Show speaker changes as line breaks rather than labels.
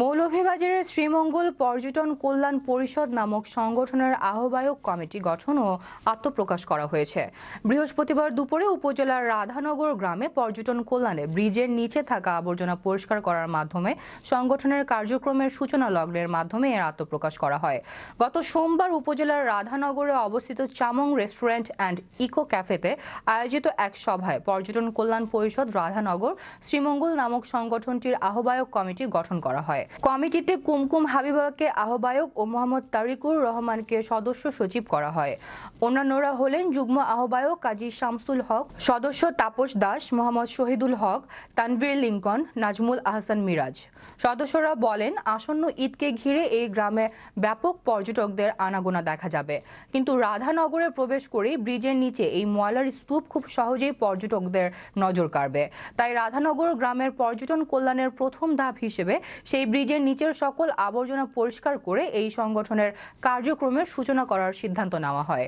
মৌলভীবাজারের শ্রীমঙ্গল পর্যটন কল্যাণ পরিষদ নামক সংগঠনের আহ্বায়ক কমিটি গঠন ও আত্মপ্রকাশ করা হয়েছে। বৃহস্পতিবার দুপুরে উপজেলার রাধানগর গ্রামে পর্যটন কল্যাণে ব্রিজের নিচে থাকা আবর্জনা পরিষ্কার করার মাধ্যমে সংগঠনের কার্যক্রমের সূচনা লগ্নের মাধ্যমে এর আত্মপ্রকাশ করা হয়। গত সোমবার উপজেলার রাধানগরে অবস্থিত চামং রেস্টুরেন্ট অ্যান্ড ইকো ক্যাফেতে আয়োজিত এক সভায় পর্যটন কল্যাণ পরিষদ রাধানগর শ্রীমঙ্গল নামক সংগঠনটির আহ্বায়ক কমিটি গঠন করা হয়। কমিটিতে কুমকুম হাবিবাকে আহ্বায়ক ও মোহাম্মদ তারিকুর রহমানকে সদস্য সচিব করা হয়। অন্যান্যরা হলেন যুগ্ম আহ্বায়ক কাজী শামসুল হক, সদস্য তাপস দাস, মোহাম্মদ শহীদুল হক, তানভীর লিঙ্কন, নাজমুল আহসান মিরাজ। সদস্যরা বলেন, আসন্ন ঈদকে ঘিরে এই গ্রামে ব্যাপক পর্যটকদের আনাগোনা দেখা যাবে। কিন্তু রাধানগরে প্রবেশ করেই ব্রিজের নিচে এই ময়লার স্তূপ খুব সহজেই পর্যটকদের নজর কাড়বে। তাই রাধানগর গ্রামের পর্যটন কল্যাণের প্রথম ধাপ হিসেবে সেই ব্রিজের নিচের সকল আবর্জনা পরিষ্কার করে এই সংগঠনের কার্যক্রমের সূচনা করার সিদ্ধান্ত নেওয়া হয়।